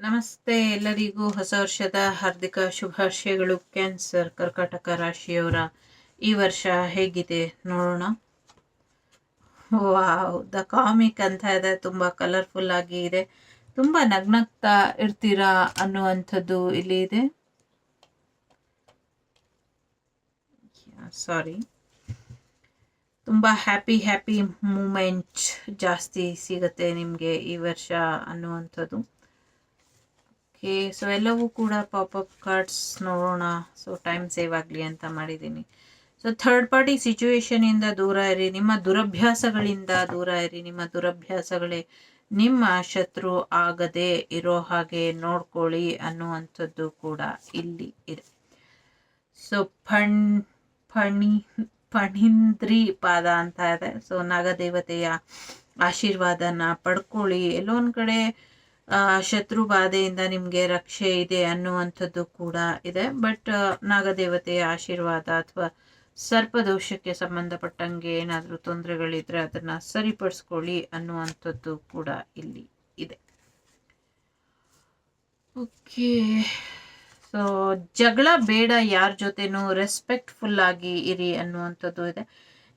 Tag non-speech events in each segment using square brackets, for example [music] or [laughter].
ನಮಸ್ತೆ ಎಲ್ಲರಿಗೂ ಹೊಸ ವರ್ಷದ ಹಾರ್ದಿಕ ಶುಭಾಶಯಗಳು. ಕ್ಯಾನ್ಸರ್ ಕರ್ಕಾಟಕ ರಾಶಿಯವರ ಈ ವರ್ಷ ಹೇಗಿದೆ ನೋಡೋಣ. ವಾವ್, ದ ಕಾಮಿಕ್ ಅಂತ ಇದೆ. ತುಂಬ ಕಲರ್ಫುಲ್ ಆಗಿ ಇದೆ. ತುಂಬ ನಗ್ನಗ್ತಾ ಇರ್ತೀರಾ ಅನ್ನುವಂಥದ್ದು ಇಲ್ಲಿ ಇದೆ. ಸಾರಿ ತುಂಬ ಹ್ಯಾಪಿ ಹ್ಯಾಪಿ ಮೂಮೆಂಟ್ ಜಾಸ್ತಿ ಸಿಗುತ್ತೆ ನಿಮಗೆ ಈ ವರ್ಷ ಅನ್ನುವಂಥದ್ದು. ಓಕೆ ಸೊ ಎಲ್ಲವೂ ಕೂಡ ಪಾಪಪ್ ಕಾರ್ಡ್ಸ್ ನೋಡೋಣ. ಸೊ ಟೈಮ್ ಸೇವ್ ಆಗಲಿ ಅಂತ ಮಾಡಿದ್ದೀನಿ. ಸೊ ಥರ್ಡ್ ಪಾರ್ಟಿ ಸಿಚುವೇಶನಿಂದ ದೂರ ಇರಿ, ನಿಮ್ಮ ದುರಭ್ಯಾಸಗಳಿಂದ ದೂರ ಇರಿ, ನಿಮ್ಮ ದುರಭ್ಯಾಸಗಳೇ ನಿಮ್ಮ ಶತ್ರು ಆಗದೆ ಇರೋ ಹಾಗೆ ನೋಡ್ಕೊಳ್ಳಿ ಅನ್ನುವಂಥದ್ದು ಕೂಡ ಇಲ್ಲಿ ಇದೆ. ಸೊ ಫಣ್ ಫಣಿ ಫಣೀಂದ್ರಿ ಪಾದ ಅಂತ ಇದೆ. ಸೊ ನಾಗದೇವತೆಯ ಆಶೀರ್ವಾದನ ಪಡ್ಕೊಳ್ಳಿ. ಎಲ್ಲೊಂದು ಕಡೆ ಶತ್ರು ಬಾಧೆಯಿಂದ ನಿಮಗೆ ರಕ್ಷೆ ಇದೆ ಅನ್ನುವಂಥದ್ದು ಕೂಡ ಇದೆ. ಬಟ್ ನಾಗದೇವತೆಯ ಆಶೀರ್ವಾದ ಅಥವಾ ಸರ್ಪದೋಷಕ್ಕೆ ಸಂಬಂಧಪಟ್ಟಂಗೆ ಏನಾದರೂ ತೊಂದರೆಗಳಿದ್ರೆ ಅದನ್ನ ಸರಿಪಡಿಸ್ಕೊಳ್ಳಿ ಅನ್ನುವಂಥದ್ದು ಕೂಡ ಇಲ್ಲಿ ಇದೆ. ಓಕೆ ಸೊ ಜಗಳ ಬೇಡ, ಯಾರ ಜೊತೆನೂ ರೆಸ್ಪೆಕ್ಟ್ಫುಲ್ ಆಗಿ ಇರಿ ಅನ್ನುವಂಥದ್ದು ಇದೆ.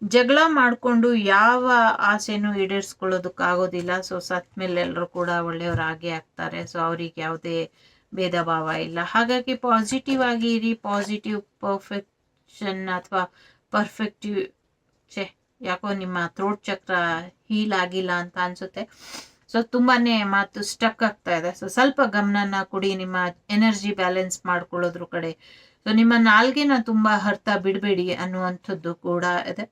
ಜಗಳ ಮಾಡಿಕೊಂಡು ಯಾವ ಆಸೆನೂ ಈಡೇರಿಸ್ಕೊಳ್ಳೋದಕ್ಕಾಗೋದಿಲ್ಲ. ಸೊ ಸತ್ ಮೇಲೆ ಎಲ್ಲರೂ ಕೂಡ ಒಳ್ಳೆಯವರಾಗೇ ಆಗ್ತಾರೆ. ಸೊ ಅವ್ರಿಗೆ ಯಾವುದೇ ಭೇದ ಭಾವ ಇಲ್ಲ. ಹಾಗಾಗಿ ಪಾಸಿಟಿವ್ ಆಗಿ ಇರಿ. ಪಾಸಿಟಿವ್ ಪರ್ಫೆಕ್ಷನ್ ಅಥವಾ ಪರ್ಫೆಕ್ಟಿವ್ ಛೆ, ಯಾಕೋ ನಿಮ್ಮ ಥ್ರೋಟ್ ಚಕ್ರ ಹೀಲ್ ಆಗಿಲ್ಲ ಅಂತ ಅನಿಸುತ್ತೆ. ಸೊ ತುಂಬಾ ಮಾತು ಸ್ಟಕ್ ಆಗ್ತಾ ಇದೆ. ಸೊ ಸ್ವಲ್ಪ ಗಮನನ ಕೊಡಿ. ನಿಮ್ಮ ಎನರ್ಜಿ ಬ್ಯಾಲೆನ್ಸ್ ಮಾಡ್ಕೊಳ್ಳೋದ್ರ ಕಡೆ. ಸೊ ನಿಮ್ಮ ನಾಲ್ಗೆನ ತುಂಬ ಹರ್ತ ಬಿಡಬೇಡಿ ಅನ್ನುವಂಥದ್ದು ಕೂಡ ಇದೆ.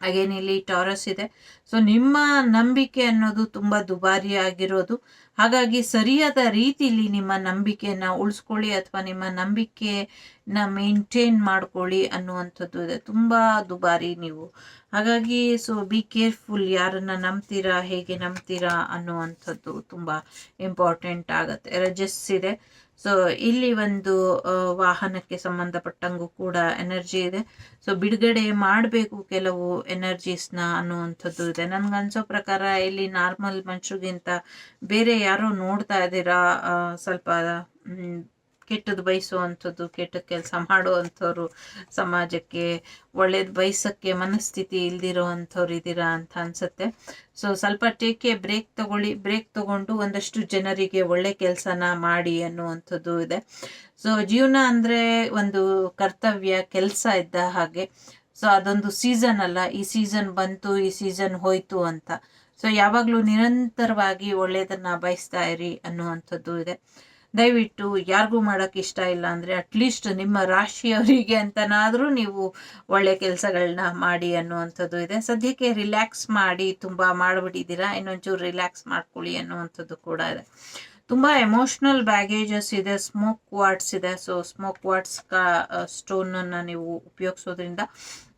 ಹಾಗೇನೆ ಇಲ್ಲಿ ಟಾರಸ್ ಇದೆ. ಸೊ ನಿಮ್ಮ ನಂಬಿಕೆ ಅನ್ನೋದು ತುಂಬ ದುಬಾರಿ ಆಗಿರೋದು ಹಾಗಾಗಿ ಸರಿಯಾದ ರೀತಿಲಿ ನಿಮ್ಮ ನಂಬಿಕೆಯನ್ನ ಉಳಿಸ್ಕೊಳ್ಳಿ ಅಥವಾ ನಿಮ್ಮ ನಂಬಿಕೆನ ಮೇಂಟೈನ್ ಮಾಡ್ಕೊಳ್ಳಿ ಅನ್ನುವಂಥದ್ದು ಇದೆ. ತುಂಬ ದುಬಾರಿ ನೀವು. ಹಾಗಾಗಿ ಸೊ ಬಿ ಕೇರ್ಫುಲ್ ಯಾರನ್ನ ನಂಬ್ತೀರಾ, ಹೇಗೆ ನಂಬ್ತೀರಾ ಅನ್ನುವಂಥದ್ದು ತುಂಬ ಇಂಪಾರ್ಟೆಂಟ್ ಆಗುತ್ತೆ. ರಜಸ್ ಇದೆ. ಸೊ ಇಲ್ಲಿ ಒಂದು ವಾಹನಕ್ಕೆ ಸಂಬಂಧಪಟ್ಟಂಗೂ ಕೂಡ ಎನರ್ಜಿ ಇದೆ. ಸೊ ಬಿಡುಗಡೆ ಮಾಡಬೇಕು ಕೆಲವು ಎನರ್ಜೀಸ್ನ ಅನ್ನುವಂಥದ್ದು ಇದೆ. ನನ್ಗನ್ಸೋ ಪ್ರಕಾರ ಇಲ್ಲಿ ನಾರ್ಮಲ್ ಮನುಷ್ಯರಿಗಿಂತ ಬೇರೆ ಯಾರೋ ನೋಡ್ತಾ ಇದ್ದೀರಾ? ಸ್ವಲ್ಪ ಕೆಟ್ಟದ್ದು ಬಯಸುವಂಥದ್ದು, ಕೆಟ್ಟ ಕೆಲಸ ಮಾಡುವಂಥವ್ರು ಸಮಾಜಕ್ಕೆ, ಒಳ್ಳೇದು ಬಯಸೋಕ್ಕೆ ಮನಸ್ಥಿತಿ ಇಲ್ದಿರೋ ಅಂಥವ್ರು ಇದ್ದೀರಾ ಅಂತ ಅನಿಸುತ್ತೆ. ಸೊ ಸ್ವಲ್ಪ ಟೇಕೆ ಬ್ರೇಕ್ ತಗೊಳ್ಳಿ. ಬ್ರೇಕ್ ತಗೊಂಡು ಒಂದಷ್ಟು ಜನರಿಗೆ ಒಳ್ಳೆ ಕೆಲಸನ ಮಾಡಿ ಅನ್ನುವಂಥದ್ದು ಇದೆ. ಸೊ ಜೀವನ ಅಂದರೆ ಒಂದು ಕರ್ತವ್ಯ, ಕೆಲಸ ಇದ್ದ ಹಾಗೆ. ಸೊ ಅದೊಂದು ಸೀಸನ್ ಅಲ್ಲ. ಈ ಸೀಸನ್ ಬಂತು, ಈ ಸೀಸನ್ ಹೋಯ್ತು ಅಂತ. ಸೊ ಯಾವಾಗಲೂ ನಿರಂತರವಾಗಿ ಒಳ್ಳೆಯದನ್ನು ಬಯಸ್ತಾ ಇರಿ ಅನ್ನುವಂಥದ್ದು ಇದೆ. ದಯವಿಟ್ಟು ಯಾರಿಗೂ ಮಾಡೋಕ್ಕೆ ಇಷ್ಟ ಇಲ್ಲ ಅಂದರೆ ಅಟ್ಲೀಸ್ಟ್ ನಿಮ್ಮ ರಾಶಿಯವರಿಗೆ ಅಂತನಾದರೂ ನೀವು ಒಳ್ಳೆ ಕೆಲಸಗಳನ್ನ ಮಾಡಿ ಅನ್ನುವಂಥದ್ದು ಇದೆ. ಸದ್ಯಕ್ಕೆ ರಿಲ್ಯಾಕ್ಸ್ ಮಾಡಿ ತುಂಬ ಮಾಡಿಬಿಟ್ಟಿದ್ದೀರಾ? ಇನ್ನೊಂಚೂರು ರಿಲ್ಯಾಕ್ಸ್ ಮಾಡ್ಕೊಳ್ಳಿ ಅನ್ನುವಂಥದ್ದು ಕೂಡ ಇದೆ. ತುಂಬ ಎಮೋಷ್ನಲ್ ಬ್ಯಾಗೇಜಸ್ ಇದೆ ಸ್ಮೋಕ್ ವಾಟ್ಸ್ ಇದೆ. ಸೊ ಸ್ಮೋಕ್ ವಾಟ್ಸ್ ಕಾ ಸ್ಟೋನನ್ನು ನೀವು ಉಪಯೋಗಿಸೋದ್ರಿಂದ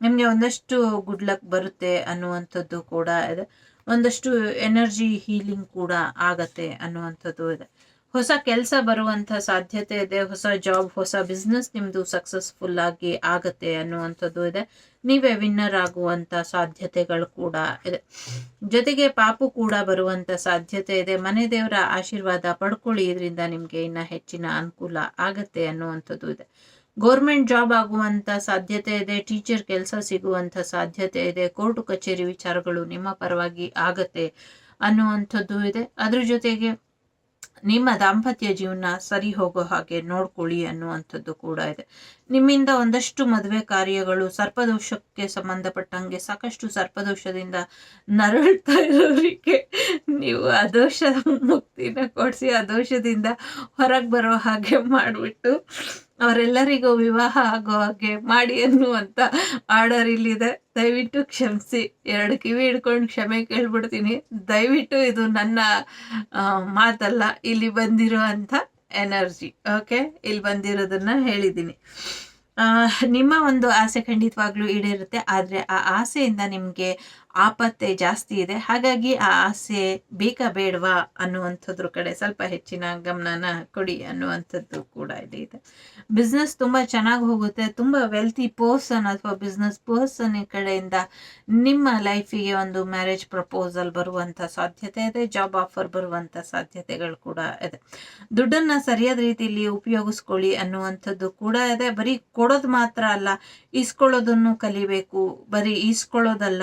ನಿಮಗೆ ಒಂದಷ್ಟು ಗುಡ್ ಲಕ್ ಬರುತ್ತೆ ಅನ್ನುವಂಥದ್ದು ಕೂಡ ಇದೆ. ಒಂದಷ್ಟು ಎನರ್ಜಿ ಹೀಲಿಂಗ್ ಕೂಡ ಆಗತ್ತೆ ಅನ್ನುವಂಥದ್ದು ಇದೆ. ಹೊಸ ಕೆಲಸ ಬರುವಂಥ ಸಾಧ್ಯತೆ ಇದೆ, ಹೊಸ ಜಾಬ್, ಹೊಸ ಬಿಸ್ನೆಸ್ ನಿಮ್ಮದು ಸಕ್ಸಸ್ಫುಲ್ ಆಗಿ ಆಗತ್ತೆ ಅನ್ನುವಂಥದ್ದು ಇದೆ. ನೀವೇ ವಿನ್ನರ್ ಆಗುವಂಥ ಸಾಧ್ಯತೆಗಳು ಕೂಡ ಇದೆ. ಜೊತೆಗೆ ಪಾಪು ಕೂಡ ಬರುವಂಥ ಸಾಧ್ಯತೆ ಇದೆ. ಮನೆ ದೇವರ ಆಶೀರ್ವಾದ ಪಡ್ಕೊಳ್ಳಿ, ಇದರಿಂದ ನಿಮಗೆ ಇನ್ನ ಹೆಚ್ಚಿನ ಅನುಕೂಲ ಆಗತ್ತೆ ಅನ್ನುವಂಥದ್ದು ಇದೆ. ಗೌರ್ಮೆಂಟ್ ಜಾಬ್ ಆಗುವಂಥ ಸಾಧ್ಯತೆ ಇದೆ ಟೀಚರ್ ಕೆಲಸ ಸಿಗುವಂಥ ಸಾಧ್ಯತೆ ಇದೆ ಕೋರ್ಟು ಕಚೇರಿ ವಿಚಾರಗಳು ನಿಮ್ಮ ಪರವಾಗಿ ಆಗತ್ತೆ ಅನ್ನುವಂಥದ್ದು ಇದೆ. ಅದ್ರ ಜೊತೆಗೆ ನಿಮ್ಮ ದಾಂಪತ್ಯ ಜೀವನ ಸರಿ ಹೋಗೋ ಹಾಗೆ ನೋಡ್ಕೊಳ್ಳಿ ಅನ್ನುವಂಥದ್ದು ಕೂಡ ಇದೆ. ನಿಮ್ಮಿಂದ ಒಂದಷ್ಟು ಮದುವೆ ಕಾರ್ಯಗಳು ಸರ್ಪದೋಷಕ್ಕೆ ಸಂಬಂಧಪಟ್ಟಂಗೆ ಸಾಕಷ್ಟು ಸರ್ಪದೋಷದಿಂದ ನರಳ್ತಾ ಇರೋರಿಗೆ ನೀವು ಆ ದೋಷ ಮುಕ್ತಿನ ಕೊಡಿಸಿ, ಆ ದೋಷದಿಂದ ಹೊರಗೆ ಬರೋ ಹಾಗೆ ಮಾಡಿಬಿಟ್ಟು ಅವರೆಲ್ಲರಿಗೂ ವಿವಾಹ ಆಗೋ ಹಾಗೆ ಮಾಡಿ ಅನ್ನುವಂಥ ಆರ್ಡರ್ ಇಲ್ಲಿದೆ. ದಯವಿಟ್ಟು ಕ್ಷಮಿಸಿ. ಎರಡು ಕಿವಿ ಹಿಡ್ಕೊಂಡು ಕ್ಷಮೆ ಕೇಳ್ಬಿಡ್ತೀನಿ. ದಯವಿಟ್ಟು ಇದು ನನ್ನ ಮಾತಲ್ಲ, ಇಲ್ಲಿ ಬಂದಿರೋ ಅಂಥ ಎನರ್ಜಿ, ಓಕೆ? ಇಲ್ಲಿ ಬಂದಿರೋದನ್ನ ಹೇಳಿದ್ದೀನಿ. ನಿಮ್ಮ ಒಂದು ಆಸೆ ಖಂಡಿತವಾಗ್ಲೂ ಈಡೇರುತ್ತೆ. ಆದರೆ ಆ ಆಸೆಯಿಂದ ನಿಮಗೆ ಆಪತ್ತೆ ಜಾಸ್ತಿ ಇದೆ. ಹಾಗಾಗಿ ಆ ಆಸೆ ಬೇಕಾ ಬೇಡವಾ ಅನ್ನುವಂಥದ್ರ ಕಡೆ ಸ್ವಲ್ಪ ಹೆಚ್ಚಿನ ಗಮನನ ಕೊಡಿ ಅನ್ನುವಂಥದ್ದು ಕೂಡ ಇಲ್ಲಿ ಇದೆ. ಬಿಸ್ನೆಸ್ ತುಂಬ ಚೆನ್ನಾಗಿ ಹೋಗುತ್ತೆ. ತುಂಬ ವೆಲ್ತಿ ಪರ್ಸನ್ ಅಥವಾ ಬಿಸ್ನೆಸ್ ಪರ್ಸನ್ ಕಡೆಯಿಂದ ನಿಮ್ಮ ಲೈಫಿಗೆ ಒಂದು ಮ್ಯಾರೇಜ್ ಪ್ರಪೋಸಲ್ ಬರುವಂಥ ಸಾಧ್ಯತೆ ಇದೆ. ಜಾಬ್ ಆಫರ್ ಬರುವಂಥ ಸಾಧ್ಯತೆಗಳು ಕೂಡ ಇದೆ. ದುಡ್ಡನ್ನು ಸರಿಯಾದ ರೀತಿಯಲ್ಲಿ ಉಪಯೋಗಿಸ್ಕೊಳ್ಳಿ ಅನ್ನುವಂಥದ್ದು ಕೂಡ ಇದೆ. ಬರೀ ಕೊಡೋದು ಮಾತ್ರ ಅಲ್ಲ, ಈಸ್ಕೊಳ್ಳೋದನ್ನು ಕಲಿಬೇಕು. ಬರೀ ಈಸ್ಕೊಳ್ಳೋದಲ್ಲ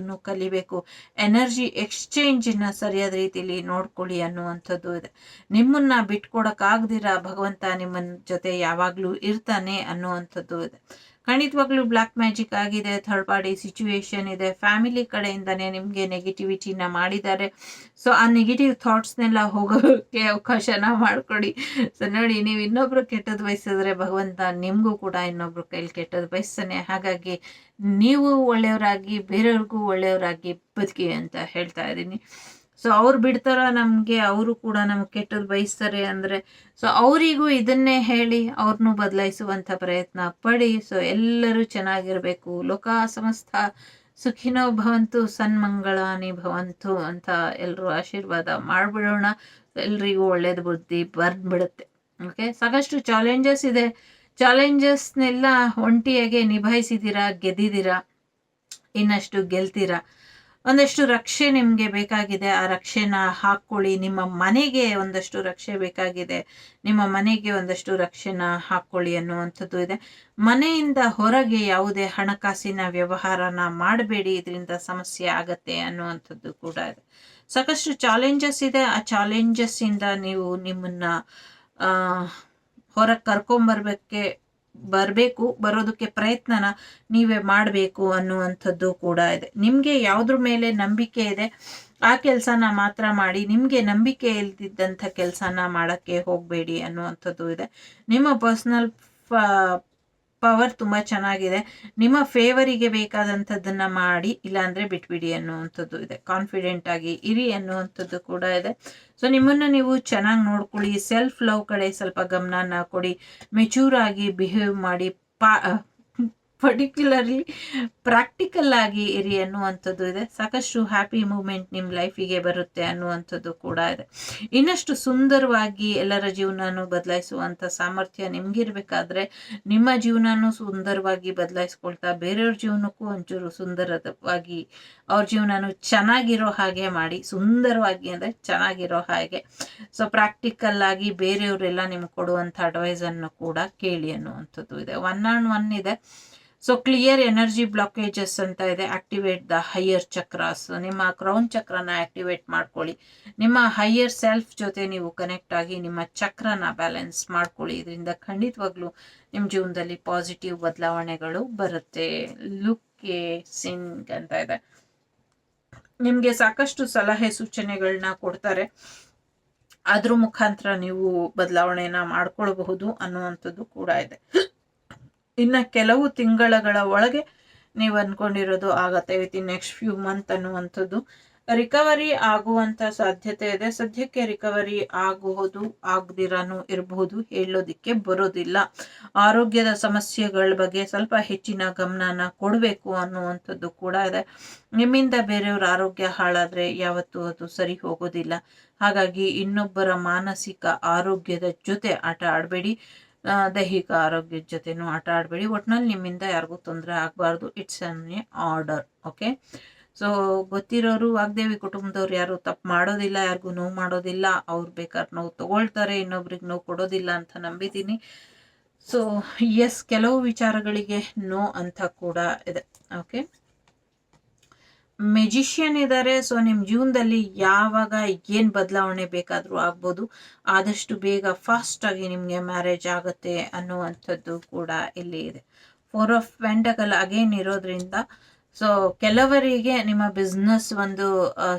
ಕೊಡೋದನ್ನು ಕಲಿಬೇಕು. ಎನರ್ಜಿ ಎಕ್ಸ್ಚೇಂಜಿನ ಸರಿಯಾದ ರೀತಿಯಲ್ಲಿ ನೋಡ್ಕೊಳ್ಳಿ ಅನ್ನುವಂಥದ್ದು ಇದೆ. ನಿಮ್ಮನ್ನ ಬಿಟ್ಕೊಡಕ್ಕಾಗ್ದಿರ ಭಗವಂತ ನಿಮ್ಮ ಜೊತೆ ಯಾವಾಗಲೂ ಇರ್ತಾನೆ ಅನ್ನುವಂಥದ್ದು ಇದೆ. ಖಂಡಿತವಾಗ್ಲೂ ಬ್ಲ್ಯಾಕ್ ಮ್ಯಾಜಿಕ್ ಆಗಿದೆ ಥರ್ಡ್ ಪಾರ್ಟಿ ಸಿಚುವೇಶನ್ ಇದೆ ಫ್ಯಾಮಿಲಿ ಕಡೆಯಿಂದನೇ ನಿಮಗೆ ನೆಗೆಟಿವಿಟಿನ ಮಾಡಿದ್ದಾರೆ. ಸೊ ಆ ನೆಗೆಟಿವ್ ಥಾಟ್ಸ್ನೆಲ್ಲ ಹೋಗೋಕ್ಕೆ ಅವಕಾಶನ ಮಾಡಿಕೊಡಿ. ಸೊ ನೋಡಿ, ನೀವು ಇನ್ನೊಬ್ರು ಕೆಟ್ಟದ್ದು ಬಯಸಿದ್ರೆ ಭಗವಂತ ನಿಮಗೂ ಕೂಡ ಇನ್ನೊಬ್ರು ಕೈಲಿ ಕೆಟ್ಟದ್ದು ಬಯಸ್ತಾನೆ. ಹಾಗಾಗಿ ನೀವು ಒಳ್ಳೆಯವರಾಗಿ, ಬೇರೆಯವ್ರಿಗೂ ಒಳ್ಳೆಯವರಾಗಿ ಬದುಕಿ ಅಂತ ಹೇಳ್ತಾ ಇದ್ದೀನಿ. ಸೊ ಅವ್ರು ಬಿಡ್ತಾರ ನಮಗೆ, ಅವರು ಕೂಡ ನಮ್ಗೆ ಕೆಟ್ಟದ್ದು ಬಯಸ್ತಾರೆ ಅಂದರೆ ಸೊ ಅವರಿಗೂ ಇದನ್ನೇ ಹೇಳಿ ಅವ್ರನ್ನೂ ಬದಲಾಯಿಸುವಂಥ ಪ್ರಯತ್ನ ಪಡಿ. ಸೊ ಎಲ್ಲರೂ ಚೆನ್ನಾಗಿರಬೇಕು. ಲೋಕ ಸಮಸ್ತ ಸುಖಿನೋ ಭವಂತು, ಸನ್ಮಂಗಳಾನಿ ಭವಂತು ಅಂತ ಎಲ್ಲರೂ ಆಶೀರ್ವಾದ ಮಾಡಿಬಿಡೋಣ. ಎಲ್ರಿಗೂ ಒಳ್ಳೇದು ಬುದ್ಧಿ ಬರ್ಬಿಡುತ್ತೆ ಓಕೆ ಸಾಕಷ್ಟು ಚಾಲೆಂಜಸ್ ಇದೆ. ಚಾಲೆಂಜಸ್ನೆಲ್ಲ ಒಂಟಿಯಾಗೆ ನಿಭಾಯಿಸಿದ್ದೀರಾ ಗೆದ್ದಿದ್ದೀರಾ ಇನ್ನಷ್ಟು ಗೆಲ್ತೀರಾ? ಒಂದಷ್ಟು ರಕ್ಷೆ ನಿಮಗೆ ಬೇಕಾಗಿದೆ. ಆ ರಕ್ಷೆನ ಹಾಕ್ಕೊಳ್ಳಿ ನಿಮ್ಮ ಮನೆಗೆ ಒಂದಷ್ಟು ರಕ್ಷೆ ಬೇಕಾಗಿದೆ. ನಿಮ್ಮ ಮನೆಗೆ ಒಂದಷ್ಟು ರಕ್ಷೆನ ಹಾಕ್ಕೊಳ್ಳಿ ಅನ್ನುವಂಥದ್ದು ಇದೆ. ಮನೆಯಿಂದ ಹೊರಗೆ ಯಾವುದೇ ಹಣಕಾಸಿನ ವ್ಯವಹಾರನ ಮಾಡಬೇಡಿ. ಇದರಿಂದ ಸಮಸ್ಯೆ ಆಗತ್ತೆ ಅನ್ನುವಂಥದ್ದು ಕೂಡ ಇದೆ. ಸಾಕಷ್ಟು ಚಾಲೆಂಜಸ್ ಇದೆ. ಆ ಚಾಲೆಂಜಸ್ಸಿಂದ ನೀವು ನಿಮ್ಮನ್ನ ಹೊರಗೆ ಕರ್ಕೊಂಬರ್ಬೇಕೆ ಬರಬೇಕು, ಬರೋದಕ್ಕೆ ಪ್ರಯತ್ನನ ನೀವೇ ಮಾಡಬೇಕು ಅನ್ನುವಂಥದ್ದು ಕೂಡ ಇದೆ. ನಿಮಗೆ ಯಾವುದ್ರ ಮೇಲೆ ನಂಬಿಕೆ ಇದೆ, ಆ ಕೆಲಸನ ಮಾತ್ರ ಮಾಡಿ, ನಿಮಗೆ ನಂಬಿಕೆ ಇಲ್ದಿದ್ದಂಥ ಕೆಲಸನ ಮಾಡೋಕ್ಕೆ ಹೋಗಬೇಡಿ ಅನ್ನುವಂಥದ್ದು ಇದೆ. ನಿಮ್ಮ ಪರ್ಸ್ನಲ್ ಪವರ್ ತುಂಬ ಚೆನ್ನಾಗಿದೆ. ನಿಮ್ಮ ಫೇವರಿಗೆ ಬೇಕಾದಂಥದ್ದನ್ನು ಮಾಡಿ, ಇಲ್ಲಾಂದರೆ ಬಿಟ್ಬಿಡಿ ಅನ್ನುವಂಥದ್ದು ಇದೆ. ಕಾನ್ಫಿಡೆಂಟ್ ಆಗಿ ಇರಿ ಅನ್ನುವಂಥದ್ದು ಕೂಡ ಇದೆ. ಸೊ ನಿಮ್ಮನ್ನು ನೀವು ಚೆನ್ನಾಗಿ ನೋಡ್ಕೊಳ್ಳಿ. ಸೆಲ್ಫ್ ಲವ್ ಕಡೆ ಸ್ವಲ್ಪ ಗಮನನ ಕೊಡಿ. ಮೆಚೂರ್ ಆಗಿ ಬಿಹೇವ್ ಮಾಡಿ, ಪಾ ಪರ್ಟಿಕ್ಯುಲರ್ಲಿ ಪ್ರಾಕ್ಟಿಕಲ್ ಆಗಿ ಇರಿ ಅನ್ನುವಂಥದ್ದು ಇದೆ. ಸಾಕಷ್ಟು ಹ್ಯಾಪಿ ಮೂಮೆಂಟ್ ನಿಮ್ಮ ಲೈಫಿಗೆ ಬರುತ್ತೆ ಅನ್ನುವಂಥದ್ದು ಕೂಡ ಇದೆ. ಇನ್ನಷ್ಟು ಸುಂದರವಾಗಿ ಎಲ್ಲರ ಜೀವನನೂ ಬದಲಾಯಿಸುವಂಥ ಸಾಮರ್ಥ್ಯ ನಿಮ್ಗಿರ್ಬೇಕಾದ್ರೆ ನಿಮ್ಮ ಜೀವನನೂ ಸುಂದರವಾಗಿ ಬದಲಾಯಿಸ್ಕೊಳ್ತಾ ಬೇರೆಯವ್ರ ಜೀವನಕ್ಕೂ ಒಂಚೂರು ಸುಂದರವಾಗಿ ಅವ್ರ ಜೀವನನೂ ಚೆನ್ನಾಗಿರೋ ಹಾಗೆ ಮಾಡಿ, ಸುಂದರವಾಗಿ ಅಂದರೆ ಚೆನ್ನಾಗಿರೋ ಹಾಗೆ. ಸೊ ಪ್ರಾಕ್ಟಿಕಲ್ ಆಗಿ ಬೇರೆಯವರೆಲ್ಲ ನಿಮ್ಗೆ ಕೊಡುವಂಥ ಅಡ್ವೈಸನ್ನು ಕೂಡ ಕೇಳಿ ಅನ್ನುವಂಥದ್ದು ಇದೆ. ಒನ್ ಆ್ಯಂಡ್ ಒನ್ ಇದೆ. ಸೊ ಕ್ಲಿಯರ್ ಎನರ್ಜಿ ಬ್ಲಾಕೇಜಸ್ ಅಂತ ಇದೆ. ಆಕ್ಟಿವೇಟ್ ದ ಹೈಯರ್ ಚಕ್ರಾಸ್ ನಿಮ್ಮ ಕ್ರೌನ್ ಚಕ್ರನ ಆಕ್ಟಿವೇಟ್ ಮಾಡ್ಕೊಳ್ಳಿ. ನಿಮ್ಮ ಹೈಯರ್ ಸೆಲ್ಫ್ ಜೊತೆ ನೀವು ಕನೆಕ್ಟ್ ಆಗಿ ನಿಮ್ಮ ಚಕ್ರನ ಬ್ಯಾಲೆನ್ಸ್ ಮಾಡ್ಕೊಳ್ಳಿ. ಇದರಿಂದ ಖಂಡಿತವಾಗ್ಲೂ ನಿಮ್ಮ ಜೀವನದಲ್ಲಿ ಪಾಸಿಟಿವ್ ಬದಲಾವಣೆಗಳು ಬರುತ್ತೆ. ಲುಕ್ಕೆ ಸಿಂಗ್ ಅಂತ ಇದೆ. ನಿಮಗೆ ಸಾಕಷ್ಟು ಸಲಹೆ ಸೂಚನೆಗಳನ್ನ ಕೊಡ್ತಾರೆ. ಅದ್ರ ಮುಖಾಂತರ ನೀವು ಬದಲಾವಣೆನ ಮಾಡ್ಕೊಳ್ಬಹುದು ಅನ್ನುವಂಥದ್ದು ಕೂಡ ಇದೆ. ಇನ್ನ ಕೆಲವು ತಿಂಗಳಗಳ ಒಳಗೆ ನೀವು ಅನ್ಕೊಂಡಿರೋದು ಆಗತ್ತೆ. With in next few month ಅನ್ನುವಂಥದ್ದು. ರಿಕವರಿ ಆಗುವಂತ ಸಾಧ್ಯತೆ ಇದೆ. ಸದ್ಯಕ್ಕೆ ರಿಕವರಿ ಆಗುವುದು, ಆಗದಿರಾನು ಇರಬಹುದು ಹೇಳೋದಿಕ್ಕೆ ಬರೋದಿಲ್ಲ. ಆರೋಗ್ಯದ ಸಮಸ್ಯೆಗಳ ಬಗ್ಗೆ ಸ್ವಲ್ಪ ಹೆಚ್ಚಿನ ಗಮನನ ಕೊಡಬೇಕು ಅನ್ನುವಂಥದ್ದು ಕೂಡ ಇದೆ. ನಿಮ್ಮಿಂದ ಬೇರೆಯವ್ರ ಆರೋಗ್ಯ ಹಾಳಾದ್ರೆ ಯಾವತ್ತೂ ಅದು ಸರಿ ಹೋಗೋದಿಲ್ಲ. ಹಾಗಾಗಿ ಇನ್ನೊಬ್ಬರ ಮಾನಸಿಕ ಆರೋಗ್ಯದ ಜೊತೆ ಆಟ ಆಡಬೇಡಿ. ದೈಹಿಕ ಆರೋಗ್ಯದ ಜೊತೆನೂ ಆಟ ಆಡಬೇಡಿ. ಒಟ್ನಲ್ಲಿ ನಿಮ್ಮಿಂದ ಯಾರಿಗೂ ತೊಂದರೆ ಆಗಬಾರ್ದು. It's an a order okay so ಗೊತ್ತಿರೋರು, ವಾಗ್ದೇವಿ ಕುಟುಂಬದವ್ರು ಯಾರು ತಪ್ಪು ಮಾಡೋದಿಲ್ಲ, ಯಾರಿಗೂ ನೋವು ಮಾಡೋದಿಲ್ಲ, ಅವ್ರು ಬೇಕಾದ್ರೆ ನೋವು ತಗೊಳ್ತಾರೆ, ಇನ್ನೊಬ್ರಿಗೆ ನೋವು ಕೊಡೋದಿಲ್ಲ ಅಂತ ನಂಬಿದ್ದೀನಿ. ಸೊ ಎಸ್ ಕೆಲವು ವಿಚಾರಗಳಿಗೆ ನೋ ಅಂತ ಕೂಡ ಇದೆ ಓಕೆ ಮೆಜಿಷಿಯನ್ ಇದ್ದಾರೆ ಸೊ ನಿಮ್ಮ ಜೀವನದಲ್ಲಿ ಯಾವಾಗ ಏನು ಬದಲಾವಣೆ ಬೇಕಾದರೂ ಆಗ್ಬೋದು. ಆದಷ್ಟು ಬೇಗ ಫಾಸ್ಟ್ ಆಗಿ ನಿಮಗೆ ಮ್ಯಾರೇಜ್ ಆಗುತ್ತೆ ಅನ್ನುವಂಥದ್ದು ಕೂಡ ಇಲ್ಲಿ ಇದೆ. ಫೋರ್ ಆಫ್ ವೆಂಟಕಲ್ ಅಗೇನ್ ಇರೋದ್ರಿಂದ ಸೊ ಕೆಲವರಿಗೆ ನಿಮ್ಮ ಬಿಸ್ನೆಸ್ ಒಂದು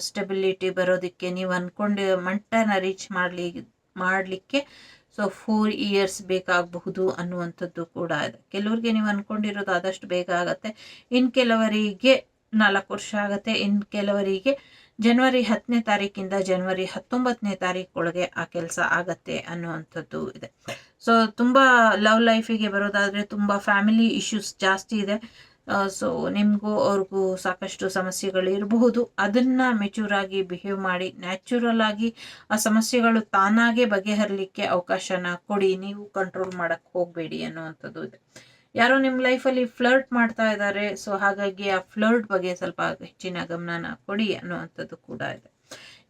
ಸ್ಟೆಬಿಲಿಟಿ ಬರೋದಕ್ಕೆ ನೀವು ಅಂದ್ಕೊಂಡು ಮಂಟನ ರೀಚ್ ಮಾಡಲಿ, ಮಾಡಲಿಕ್ಕೆ ಸೊ ಫೋರ್ ಇಯರ್ಸ್ ಬೇಕಾಗಬಹುದು ಅನ್ನುವಂಥದ್ದು ಕೂಡ ಇದೆ. ಕೆಲವರಿಗೆ ನೀವು ಅಂದ್ಕೊಂಡಿರೋದು ಆದಷ್ಟು ಬೇಗ ಆಗುತ್ತೆ. ಇನ್ನು ಕೆಲವರಿಗೆ ನಾಲ್ಕು ವರ್ಷ ಆಗುತ್ತೆ. ಇನ್ನು ಕೆಲವರಿಗೆ ಜನವರಿ ಹತ್ತನೇ ತಾರೀಕಿಂದ ಜನವರಿ ಹತ್ತೊಂಬತ್ತನೇ ತಾರೀಕೊಳಗೆ ಆ ಕೆಲಸ ಆಗತ್ತೆ ಅನ್ನುವಂಥದ್ದು ಇದೆ. ಸೊ ತುಂಬ ಲವ್ ಲೈಫಿಗೆ ಬರೋದಾದರೆ ತುಂಬ ಫ್ಯಾಮಿಲಿ ಇಶ್ಯೂಸ್ ಜಾಸ್ತಿ ಇದೆ. ಸೊ ನಿಮಗೂ ಅವ್ರಿಗೂ ಸಾಕಷ್ಟು ಸಮಸ್ಯೆಗಳು ಇರಬಹುದು. ಅದನ್ನು ಮೆಚೂರ್ ಆಗಿ ಬಿಹೇವ್ ಮಾಡಿ ನ್ಯಾಚುರಲ್ ಆಗಿ ಆ ಸಮಸ್ಯೆಗಳು ತಾನಾಗೆ ಬಗೆಹರಲಿಕ್ಕೆ ಅವಕಾಶನ ಕೊಡಿ. ನೀವು ಕಂಟ್ರೋಲ್ ಮಾಡೋಕ್ಕೆ ಹೋಗಬೇಡಿ ಅನ್ನುವಂಥದ್ದು ಇದೆ. ಯಾರೋ ನಿಮ್ಮ ಲೈಫಲ್ಲಿ ಫ್ಲರ್ಟ್ ಮಾಡ್ತಾ ಇದ್ದಾರೆ, ಸೊ ಹಾಗಾಗಿ ಆ ಫ್ಲರ್ಟ್ ಬಗ್ಗೆ ಸ್ವಲ್ಪ ಹೆಚ್ಚಿನ ಗಮನನ ಕೊಡಿ ಅನ್ನುವಂಥದ್ದು ಕೂಡ ಇದೆ.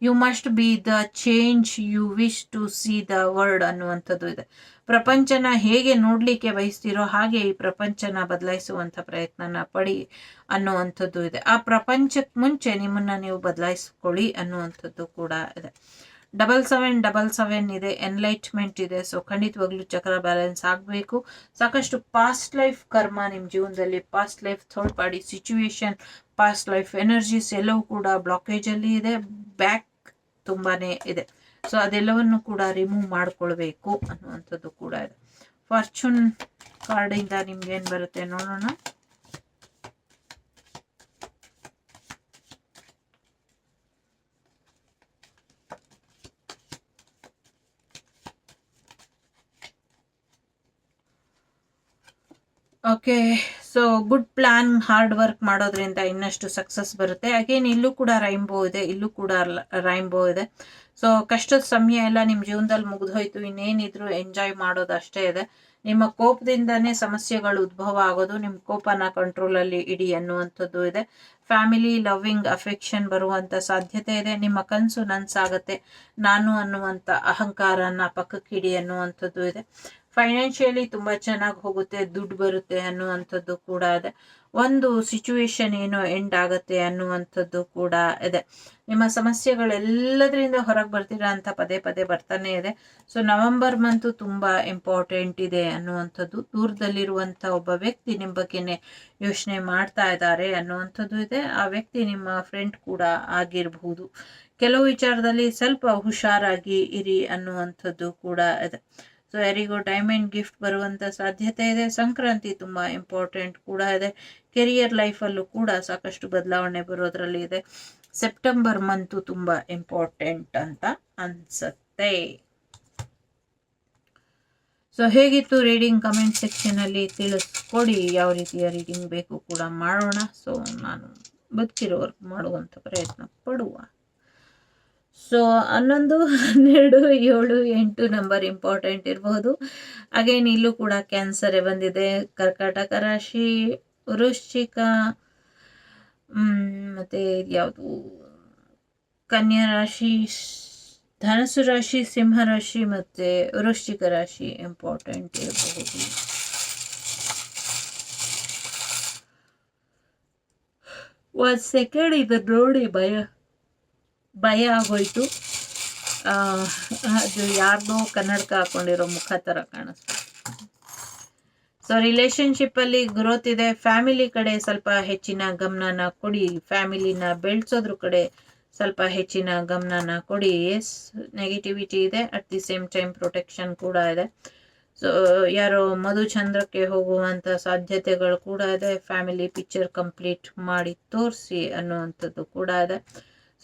You must be the change you wish to see the world ಅನ್ನುವಂಥದ್ದು ಇದೆ. ಪ್ರಪಂಚನ ಹೇಗೆ ನೋಡಲಿಕ್ಕೆ ಬಯಸ್ತಿರೋ ಹಾಗೆ ಈ ಪ್ರಪಂಚನ ಬದಲಾಯಿಸುವಂಥ ಪ್ರಯತ್ನನ ಪಡಿ ಅನ್ನುವಂಥದ್ದು ಇದೆ. ಆ ಪ್ರಪಂಚಕ್ಕೆ ಮುಂಚೆ ನಿಮ್ಮನ್ನ ನೀವು ಬದಲಾಯಿಸ್ಕೊಳ್ಳಿ ಅನ್ನುವಂಥದ್ದು ಕೂಡ ಇದೆ. ಡಬಲ್ ಸೆವೆನ್ ಡಬಲ್ ಸೆವೆನ್ ಇದೆ ಎನ್ಲೈಟ್ಮೆಂಟ್ ಇದೆ. ಸೊ ಖಂಡಿತವಾಗ್ಲೂ ಚಕ್ರ ಬ್ಯಾಲೆನ್ಸ್ ಆಗಬೇಕು. ಸಾಕಷ್ಟು ಪಾಸ್ಟ್ ಲೈಫ್ ಕರ್ಮ ನಿಮ್ಮ ಜೀವನದಲ್ಲಿ past life third party situation past life energies ಎಲ್ಲವೂ ಕೂಡ ಬ್ಲಾಕೇಜಲ್ಲಿ ಇದೆ ಬ್ಯಾಕ್ ತುಂಬಾ ಇದೆ. ಸೊ ಅದೆಲ್ಲವನ್ನು ಕೂಡ ರಿಮೂವ್ ಮಾಡಿಕೊಳ್ಬೇಕು ಅನ್ನುವಂಥದ್ದು ಕೂಡ ಇದೆ. ಫಾರ್ಚೂನ್ ಕಾರ್ಡಿಂದ ನಿಮ್ಗೆ ಏನು ಬರುತ್ತೆ ನೋಡೋಣ. Okay so good plan hard work ಮಾಡೋದ್ರಿಂದ ಇನ್ನಷ್ಟು ಸಕ್ಸಸ್ ಬರುತ್ತೆ. ಅಗೇನ್ ಇಲ್ಲೂ ಕೂಡ ರೈಂಬೋ ಇದೆ, ಇಲ್ಲೂ ಕೂಡ ರೈಂಬೋ ಇದೆ. ಸೊ ಕಷ್ಟದ ಸಮಯ ಎಲ್ಲ ನಿಮ್ಮ ಜೀವನದಲ್ಲಿ ಮುಗಿದೋಯ್ತು ಇನ್ನೇನಿದ್ರು ಎಂಜಾಯ್ ಮಾಡೋದು ಅಷ್ಟೇ ಇದೆ. ನಿಮ್ಮ ಕೋಪದಿಂದನೇ ಸಮಸ್ಯೆಗಳು ಉದ್ಭವ ಆಗೋದು ನಿಮ್ಮ ಕೋಪನ ಕಂಟ್ರೋಲಲ್ಲಿ ಇಡಿ ಅನ್ನುವಂಥದ್ದು ಇದೆ. ಫ್ಯಾಮಿಲಿ ಲವ್ವಿಂಗ್ ಅಫೆಕ್ಷನ್ ಬರುವಂಥ ಸಾಧ್ಯತೆ ಇದೆ. ನಿಮ್ಮ ಕನಸು ನನ್ಸಾಗತ್ತೆ, ನಾನು ಅನ್ನುವಂಥ ಅಹಂಕಾರನ ಪಕ್ಕಕ್ಕಿಡಿ ಅನ್ನುವಂಥದ್ದು ಇದೆ. ಫೈನಾನ್ಷಿಯಲಿ ತುಂಬಾ ಚೆನ್ನಾಗಿ ಹೋಗುತ್ತೆ, ದುಡ್ಡು ಬರುತ್ತೆ ಅನ್ನುವಂಥದ್ದು ಕೂಡ ಇದೆ. ಒಂದು ಸಿಚುವೇಶನ್ ಏನೋ ಎಂಡ್ ಆಗುತ್ತೆ ಅನ್ನುವಂಥದ್ದು ಕೂಡ ಇದೆ. ನಿಮ್ಮ ಸಮಸ್ಯೆಗಳೆಲ್ಲದರಿಂದ ಹೊರಗೆ ಬರ್ತೀರಾ ಅಂತ ಪದೇ ಪದೇ ಬರ್ತಾನೆ ಇದೆ. ಸೊ ನವೆಂಬರ್ ಮಂತು ತುಂಬ ಇಂಪಾರ್ಟೆಂಟ್ ಇದೆ ಅನ್ನುವಂಥದ್ದು. ದೂರದಲ್ಲಿರುವಂಥ ಒಬ್ಬ ವ್ಯಕ್ತಿ ನಿಮ್ಮ ಬಗ್ಗೆನೇ ಯೋಚನೆ ಮಾಡ್ತಾ ಇದ್ದಾರೆ ಅನ್ನುವಂಥದ್ದು ಇದೆ. ಆ ವ್ಯಕ್ತಿ ನಿಮ್ಮ ಫ್ರೆಂಡ್ ಕೂಡ ಆಗಿರಬಹುದು. ಕೆಲವು ವಿಚಾರದಲ್ಲಿ ಸ್ವಲ್ಪ ಹುಷಾರಾಗಿ ಇರಿ ಅನ್ನುವಂಥದ್ದು ಕೂಡ ಇದೆ. ಸೊ ಯಾರಿಗೂ ಡೈಮಂಡ್ ಗಿಫ್ಟ್ ಬರುವಂಥ ಸಾಧ್ಯತೆ ಇದೆ. ಸಂಕ್ರಾಂತಿ ತುಂಬ ಇಂಪಾರ್ಟೆಂಟ್ ಕೂಡ ಇದೆ. ಕೆರಿಯರ್ ಲೈಫಲ್ಲೂ ಕೂಡ ಸಾಕಷ್ಟು ಬದಲಾವಣೆ ಬರೋದ್ರಲ್ಲಿ ಇದೆ. ಸೆಪ್ಟೆಂಬರ್ ಮಂತು ತುಂಬ ಇಂಪಾರ್ಟೆಂಟ್ ಅಂತ ಅನ್ಸತ್ತೆ. ಸೊ ಹೇಗಿತ್ತು ರೀಡಿಂಗ್ ಕಮೆಂಟ್ ಸೆಕ್ಷನ್ ಅಲ್ಲಿ ತಿಳಿಸ್ಕೊಡಿ. ಯಾವ ರೀತಿಯ ರೀಡಿಂಗ್ ಬೇಕು ಕೂಡ ಮಾಡೋಣ. ಸೊ ನಾನು ಬದುಕಿರೋವರೆಗೂ ಮಾಡುವಂಥ ಪ್ರಯತ್ನ ಪಡುವ. ಸೊ ಹನ್ನೊಂದು, ಹನ್ನೆರಡು, ಏಳು, ಎಂಟು ನಂಬರ್ ಇಂಪಾರ್ಟೆಂಟ್ ಇರಬಹುದು ಅಗೇನ್ ಇಲ್ಲೂ ಕೂಡ ಕ್ಯಾನ್ಸರೇ ಬಂದಿದೆ. ಕರ್ಕಾಟಕ ರಾಶಿ, ವೃಶ್ಚಿಕ ಮತ್ತು ಯಾವುದು? ಕನ್ಯಾ ರಾಶಿ ಧನಸು ರಾಶಿ, ಸಿಂಹ ರಾಶಿ, ಮತ್ತು ವೃಶ್ಚಿಕ ರಾಶಿ ಇಂಪಾರ್ಟೆಂಟ್ ಇರಬಹುದು ಒಂದು ಸೆಕೆಂಡ್ ಇದು ನೋಡಿ ಭಯ. ಭಯ ಆಗೋಯ್ತು. ಅದು ಯಾರ್ದೋ ಕನ್ನಡಕ ಹಾಕೊಂಡಿರೋ ಮುಖ ಥರ ಕಾಣಿಸ್ತು. ಸೊ ರಿಲೇಶನ್ಶಿಪ್ಪಲ್ಲಿ ಗ್ರೋತ್ ಇದೆ. ಫ್ಯಾಮಿಲಿ ಕಡೆ ಸ್ವಲ್ಪ ಹೆಚ್ಚಿನ ಗಮನನ ಕೊಡಿ. ಫ್ಯಾಮಿಲಿನ ಬೆಳೆಸೋದ್ರ ಕಡೆ ಸ್ವಲ್ಪ ಹೆಚ್ಚಿನ ಗಮನನ ಕೊಡಿ. ಎಸ್ ನೆಗೆಟಿವಿಟಿ ಇದೆ. At the same time protection ಕೂಡ ಇದೆ. ಸೊ ಯಾರೋ ಮಧುಚಂದ್ರಕ್ಕೆ ಹೋಗುವಂಥ ಸಾಧ್ಯತೆಗಳು ಕೂಡ ಇದೆ. ಫ್ಯಾಮಿಲಿ ಪಿಕ್ಚರ್ ಕಂಪ್ಲೀಟ್ ಮಾಡಿ ತೋರಿಸಿ ಅನ್ನುವಂಥದ್ದು ಕೂಡ ಇದೆ.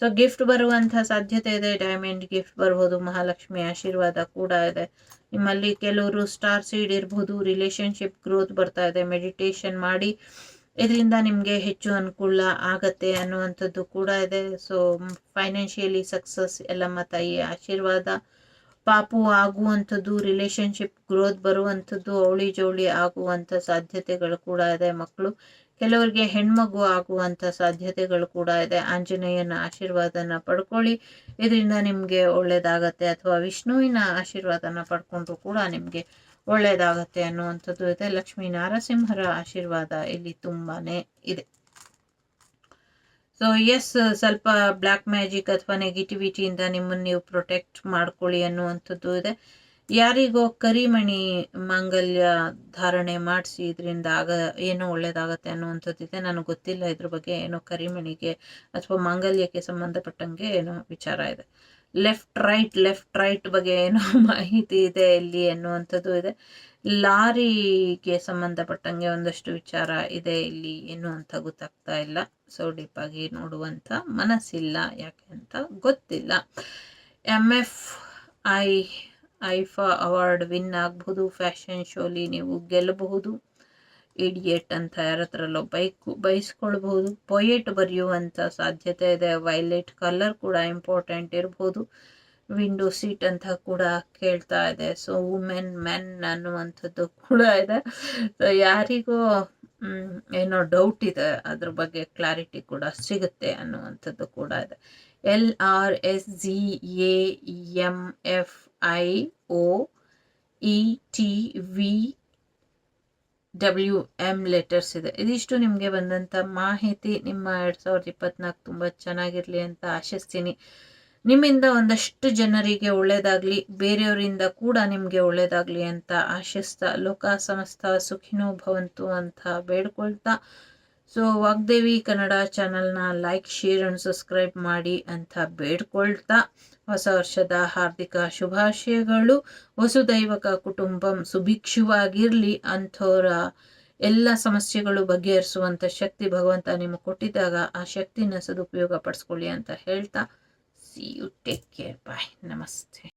ಸೊ ಗಿಫ್ಟ್ ಬರುವಂಥ ಸಾಧ್ಯತೆ ಇದೆ. ಡೈಮಂಡ್ ಗಿಫ್ಟ್ ಬರ್ಬೋದು. ಮಹಾಲಕ್ಷ್ಮಿ ಆಶೀರ್ವಾದ ಕೂಡ ಇದೆ. ನಿಮ್ಮಲ್ಲಿ ಕೆಲವರು ಸ್ಟಾರ್ ಸೀಡ್ ಇರ್ಬೋದು. ರಿಲೇಶನ್ಶಿಪ್ ಗ್ರೋತ್ ಬರ್ತಾ ಇದೆ. ಮೆಡಿಟೇಷನ್ ಮಾಡಿ ಇದರಿಂದ ನಿಮಗೆ ಹೆಚ್ಚು ಅನುಕೂಲ ಆಗತ್ತೆ ಅನ್ನುವಂಥದ್ದು ಕೂಡ ಇದೆ. ಸೊ ಫೈನಾನ್ಷಿಯಲಿ ಸಕ್ಸಸ್ ಎಲ್ಲಮ್ಮ ತಾಯಿ ಆಶೀರ್ವಾದ. ಪಾಪು ಆಗುವಂಥದ್ದು ರಿಲೇಶನ್ಶಿಪ್ ಗ್ರೋತ್ ಬರುವಂಥದ್ದು, ಅವಳಿ ಜೋಳಿ ಆಗುವಂಥ ಸಾಧ್ಯತೆಗಳು ಕೂಡ ಇದೆ ಮಕ್ಕಳು. ಕೆಲವರಿಗೆ ಹೆಣ್ಮಗು ಆಗುವಂತ ಸಾಧ್ಯತೆಗಳು ಕೂಡ ಇದೆ. ಆಂಜನೇಯನ ಆಶೀರ್ವಾದನ ಪಡ್ಕೊಳ್ಳಿ. ಇದರಿಂದ ನಿಮಗೆ ಒಳ್ಳೆಯದಾಗತ್ತೆ ಅಥವಾ ವಿಷ್ಣುವಿನ ಆಶೀರ್ವಾದನ ಪಡ್ಕೊಂಡ್ರು ಕೂಡ ನಿಮಗೆ ಒಳ್ಳೆಯದಾಗತ್ತೆ ಅನ್ನುವಂಥದ್ದು ಇದೆ. ಲಕ್ಷ್ಮೀ ನಾರಸಿಂಹರ ಆಶೀರ್ವಾದ ಇಲ್ಲಿ ತುಂಬಾ ಇದೆ. ಸೊ ಎಸ್ ಸ್ವಲ್ಪ ಬ್ಲ್ಯಾಕ್ ಮ್ಯಾಜಿಕ್ ಅಥವಾ ನೆಗೆಟಿವಿಟಿಯಿಂದ ನಿಮ್ಮನ್ನು ನೀವು ಪ್ರೊಟೆಕ್ಟ್ ಮಾಡ್ಕೊಳ್ಳಿ ಅನ್ನುವಂಥದ್ದು ಇದೆ. ಯಾರಿಗೋ ಕರಿಮಣಿ ಮಾಂಗಲ್ಯ ಧಾರಣೆ ಮಾಡಿಸಿ ಇದರಿಂದ ಆಗ ಏನೋ ಒಳ್ಳೇದಾಗತ್ತೆ ಅನ್ನುವಂಥದ್ದಿದೆ ನನಗೆ ಗೊತ್ತಿಲ್ಲ ಇದ್ರ ಬಗ್ಗೆ ಏನೋ ಕರಿಮಣಿಗೆ ಅಥವಾ ಮಾಂಗಲ್ಯಕ್ಕೆ ಸಂಬಂಧಪಟ್ಟಂಗೆ ಏನೋ ವಿಚಾರ ಇದೆ. ಲೆಫ್ಟ್ ರೈಟ್ ಲೆಫ್ಟ್ ರೈಟ್ ಬಗ್ಗೆ ಏನೋ [laughs] ಮಾಹಿತಿ ಇದೆ ಇಲ್ಲಿ ಅನ್ನುವಂಥದ್ದು ಇದೆ. ಲಾರಿಗೆ ಸಂಬಂಧಪಟ್ಟಂಗೆ ಒಂದಷ್ಟು ವಿಚಾರ ಇದೆ ಇಲ್ಲಿ ಏನು ಅಂತ ಗೊತ್ತಾಗ್ತಾ ಇಲ್ಲ. ಸೊ ಡೀಪಾಗಿ ನೋಡುವಂಥ ಮನಸ್ಸಿಲ್ಲ ಯಾಕೆ ಅಂತ ಗೊತ್ತಿಲ್ಲ. M F I IIFA award win ಆಗ್ಬೋದು ಫ್ಯಾಷನ್ ಶೋಲಿ ನೀವು ಗೆಲ್ಲಬಹುದು, ಇಡಿಯೇಟ್ ಅಂತ ಯಾರ ಹತ್ರಲ್ಲೋ ಬೈಕು, ಬೈಸ್ಕೊಳ್ಬಹುದು, ಪೊಯೆಟ್ ಬರೆಯುವಂಥ ಸಾಧ್ಯತೆ ಇದೆ, ವೈಲೆಟ್ ಕಲರ್ ಕೂಡ ಇಂಪಾರ್ಟೆಂಟ್ ಇರ್ಬೋದು, ವಿಂಡೋ ಸೀಟ್ ಅಂತ ಕೂಡ ಕೇಳ್ತಾ ಇದೆ, ಸೊ ವುಮೆನ್, ಮೆನ್ ಅನ್ನುವಂಥದ್ದು ಕೂಡ ಇದೆ. ಸೊ ಯಾರಿಗೂ ಏನೋ ಡೌಟ್ ಇದೆ, ಅದ್ರ ಬಗ್ಗೆ ಕ್ಲಾರಿಟಿ ಕೂಡ ಸಿಗುತ್ತೆ ಅನ್ನುವಂಥದ್ದು ಕೂಡ ಇದೆ. L R S G A M F I O E T V W M letters ಇದೆ. ಇದಿಷ್ಟು ನಿಮಗೆ ಬಂದಂಥ ಮಾಹಿತಿ. ನಿಮ್ಮ ಎರಡು ಸಾವಿರದ ಇಪ್ಪತ್ನಾಲ್ಕು ತುಂಬ ಚೆನ್ನಾಗಿರಲಿ ಅಂತ ಆಶಿಸ್ತೀನಿ. ನಿಮ್ಮಿಂದ ಒಂದಷ್ಟು ಜನರಿಗೆ ಒಳ್ಳೇದಾಗಲಿ, ಬೇರೆಯವರಿಂದ ಕೂಡ ನಿಮಗೆ ಒಳ್ಳೇದಾಗಲಿ ಅಂತ ಆಶಿಸ್ತಾ ಲೋಕ ಸಮಸ್ತ ಸುಖಿನೋ ಭವಂತು ಅಂತ ಬೇಡ್ಕೊಳ್ತಾ ಸೊ ವಾಗ್ದೇವಿ ಕನ್ನಡ ಚಾನಲ್ನ ಲೈಕ್ ಶೇರ್ ಅಂಡ್ ಸಬ್ಸ್ಕ್ರೈಬ್ ಮಾಡಿ ಅಂತ ಬೇಡ್ಕೊಳ್ತಾ ಹೊಸ ವರ್ಷದ ಹಾರ್ದಿಕ ಶುಭಾಶಯಗಳು. ವಸುದೈವಕ ಕುಟುಂಬಂ ಸುಭಿಕ್ಷವಾಗಿರಲಿ. ಅಂಥವರ ಎಲ್ಲ ಸಮಸ್ಯೆಗಳು ಬಗೆಹರಿಸುವಂಥ ಶಕ್ತಿ ಭಗವಂತ ನಿಮಗೆ ಕೊಟ್ಟಿದ್ದಾಗ ಆ ಶಕ್ತಿನ ಸದುಪಯೋಗ ಪಡಿಸ್ಕೊಳ್ಳಿ ಅಂತ ಹೇಳ್ತಾ. See you take care bye ನಮಸ್ತೆ